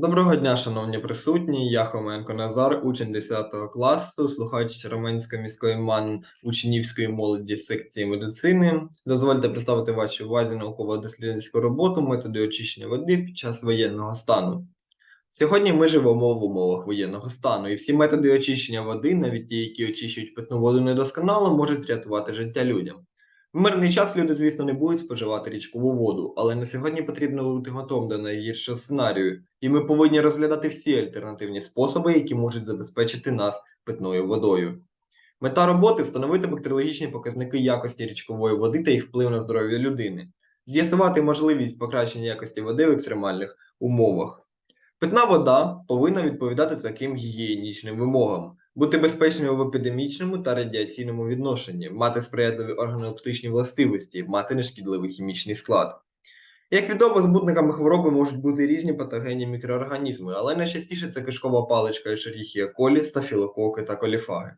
Доброго дня, шановні присутні. Я Хоменко Назар, учень 10 класу, слухач Роменської міської МАН учнівської молоді секції медицини. Дозвольте представити вашій увазі науково-дослідницьку роботу методи очищення води під час воєнного стану. Сьогодні ми живемо в умовах воєнного стану, і всі методи очищення води, навіть ті, які очищують питну воду недосконало, можуть рятувати життя людям. В мирний час люди, звісно, не будуть споживати річкову воду, але на сьогодні потрібно бути готовим до найгіршого сценарію, і ми повинні розглядати всі альтернативні способи, які можуть забезпечити нас питною водою. Мета роботи встановити бактеріологічні показники якості річкової води та їх вплив на здоров'я людини, з'ясувати можливість покращення якості води в екстремальних умовах. Питна вода повинна відповідати таким гігієнічним вимогам, бути безпечною в епідемічному та радіаційному відношенні, мати сприятливі органолептичні властивості, мати нешкідливий хімічний склад. Як відомо, збудниками хвороби можуть бути різні патогенні мікроорганізми, але найчастіше це кишкова паличка Escherichia coli, стафілококи та коліфаги.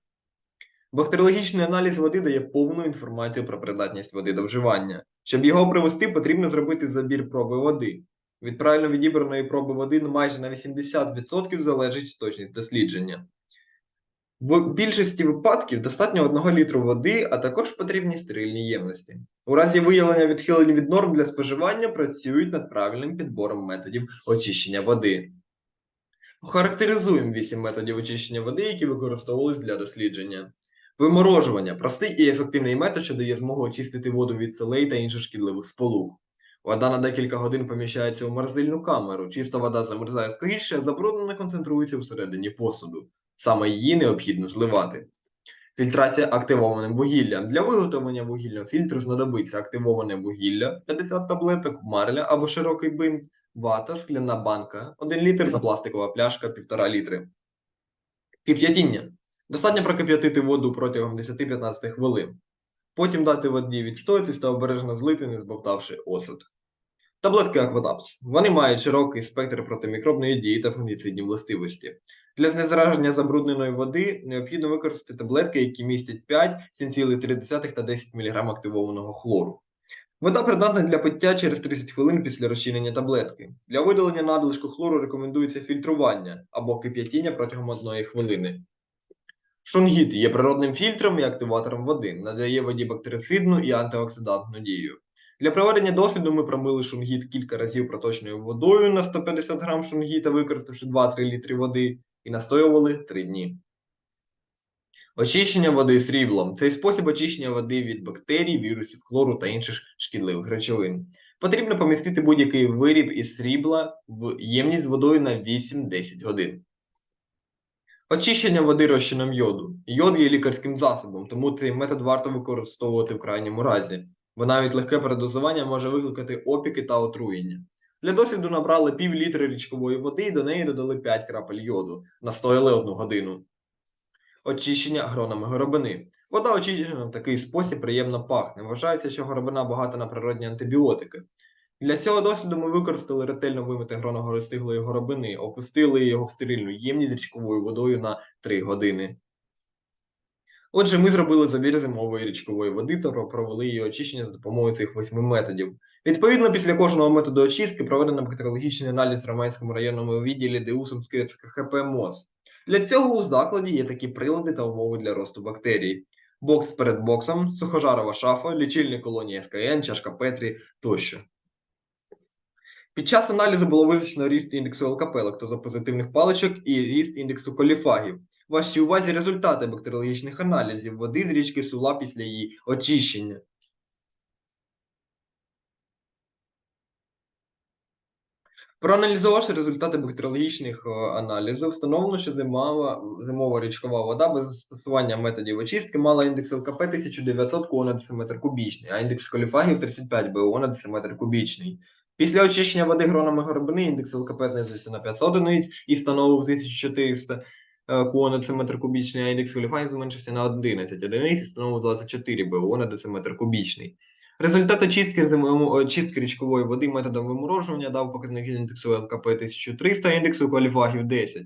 Бактеріологічний аналіз води дає повну інформацію про придатність води до вживання. Щоб його провести, потрібно зробити забір проби води. Від правильно відібраної проби води майже на 80% залежить точність дослідження. В більшості випадків достатньо 1 літру води, а також потрібні стерильні ємності. У разі виявлення відхилень від норм для споживання працюють над правильним підбором методів очищення води. Охарактеризуємо 8 методів очищення води, які використовувались для дослідження. Виморожування простий і ефективний метод, що дає змогу очистити воду від солей та інших шкідливих сполук. Вода на декілька годин поміщається у морозильну камеру. Чиста вода замерзає скоріше, а забруднена концентрується всередині посуду. Саме її необхідно зливати. Фільтрація активованим вугіллям. Для виготовлення вугільного фільтру знадобиться активоване вугілля 50 таблеток, марля або широкий бинт, вата, скляна банка, 1 літр та пластикова пляшка 1,5 літри. Кип'ятіння. Достатньо прокип'ятити воду протягом 10-15 хвилин. Потім дати воді відстоятись та обережно злити, не збовтавши осуд. Таблетки Аквадапс. Вони мають широкий спектр протимікробної дії та фунгіцидні властивості. Для знезараження забрудненої води необхідно використати таблетки, які містять 5, 7,3 та 10 мг активованого хлору. Вода придатна для пиття через 30 хвилин після розчинення таблетки. Для видалення надлишку хлору рекомендується фільтрування або кип'ятіння протягом 1 хвилини. Шунгіт є природним фільтром і активатором води, надає воді бактерицидну і антиоксидантну дію. Для проведення досліду ми промили шунгіт кілька разів проточною водою на 150 грам шунгіта, використавши 2-3 літри води, і настоювали 3 дні. Очищення води сріблом. Цей спосіб очищення води від бактерій, вірусів, хлору та інших шкідливих речовин. Потрібно помістити будь-який виріб із срібла в ємність з водою на 8-10 годин. Очищення води розчином йоду. Йод є лікарським засобом, тому цей метод варто використовувати в крайньому разі, бо навіть легке передозування може викликати опіки та отруєння. Для досліду набрали пів літри річкової води і до неї додали 5 крапель йоду, настояли 1 годину. Очищення гронами горобини. Вода очищена в такий спосіб приємно пахне. Вважається, що горобина багата на природні антибіотики. Для цього досліду ми використали ретельно вимите гроно горостиглої горобини, опустили його в стерильну ємність з річковою водою на 3 години. Отже, ми зробили забір зимової річкової води та провели її очищення за допомогою цих восьми методів. Відповідно, після кожного методу очистки проведено бактеріологічний аналіз в Романському районному відділі ДУ Сумської ХП МОЗ. Для цього у закладі є такі прилади та умови для росту бактерій. Бокс перед боксом, сухожарова шафа, лічильні колонії СКН, чашка Петрі тощо. Під час аналізу було визначено ріст індексу ЛКП лактозопозитивних паличок і ріст індексу коліфагів. Вашій увазі результати бактеріологічних аналізів води з річки Сула після її очищення. Проаналізувавши результати бактеріологічних е, аналізів, встановлено, що зимова, зимова річкова вода без застосування методів очистки мала індекс ЛКП 1900 КО на дециметр кубічний, а індекс коліфагів 35 БО на дециметр кубічний. Після очищення води гронами горобини індекс ЛКП знизився на 500 одиниць і становив 1400 КО на дециметр кубічний, а індекс коліфагів зменшився на 11 одиниць і становив 24 БО на дециметр кубічний. Результат очистки, очистки річкової води методом виморожування дав показник індексу ЛКП 1300, індексу коліфагів 10.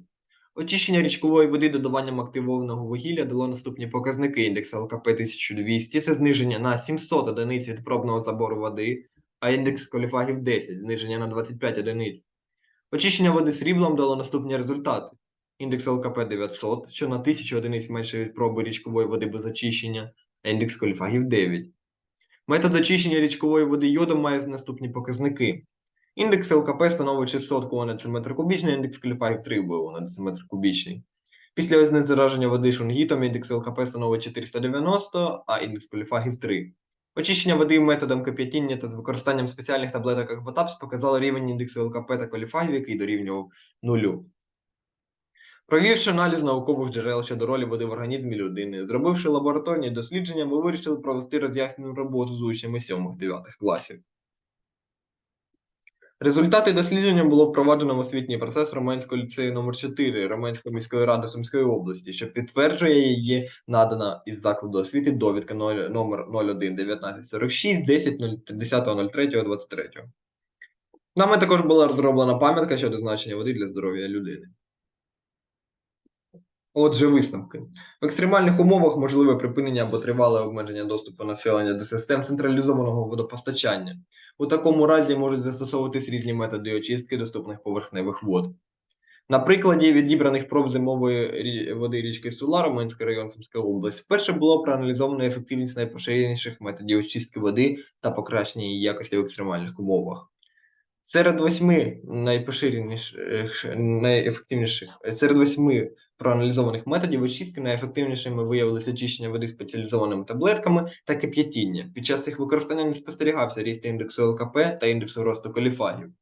Очищення річкової води додаванням активованого вугілля дало наступні показники індекс ЛКП 1200, це зниження на 700 одиниць від пробного забору води, а індекс коліфагів 10, зниження на 25 одиниць. Очищення води сріблом дало наступні результати. Індекс ЛКП 900, що на 1000 одиниць менше від проби річкової води без очищення, а індекс коліфагів 9. Метод очищення річкової води йодом має наступні показники. Індекс ЛКП становить 600 КО на дециметр кубічний, індекс коліфагів 3 БО на дециметр кубічний. Після знезараження води шунгітом індекс ЛКП становить 490, а індекс коліфагів 3. Очищення води методом кип'ятіння та з використанням спеціальних таблеток Акватапс показало рівень індексу ЛКП та коліфагів, який дорівнював нулю. Провівши аналіз наукових джерел щодо ролі води в організмі людини, зробивши лабораторні дослідження, ми вирішили провести роз'яснену роботу з учнями 7-9 класів. Результати дослідження було впроваджено в освітній процес Романського ліцею номер 4 Романської міської ради Сумської області, що підтверджує її надана із закладу освіти довідка 0, номер 01 1946 10.03.23. Нами також була розроблена пам'ятка щодо значення води для здоров'я людини. Отже, висновки. В екстремальних умовах можливе припинення або тривале обмеження доступу населення до систем централізованого водопостачання. У такому разі можуть застосовуватись різні методи очистки доступних поверхневих вод. На прикладі відібраних проб зимової води річки Сула, Романський район Сумської області, вперше було проаналізовано ефективність найпоширеніших методів очистки води та покращення її якості в екстремальних умовах. Серед восьми найпоширеніших, найефективніших, серед восьми проаналізованих методів очистки найефективнішими виявилися очищення води спеціалізованими таблетками та кип'ятіння. Під час їх використання не спостерігався ріст індексу ЛКП та індексу росту коліфагів.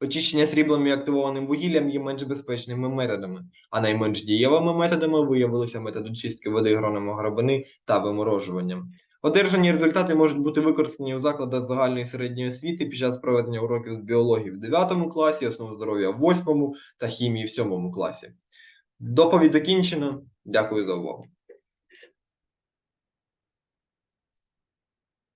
Очищення сріблом і активованим вугіллям є менш безпечними методами, а найменш дієвими методами виявилися метод очистки води гроном грабини та виморожуванням. Одержані результати можуть бути використані у закладах загальної середньої освіти під час проведення уроків з біології в 9 класі, основи здоров'я в 8 та хімії в 7 класі. Доповідь закінчена. Дякую за увагу.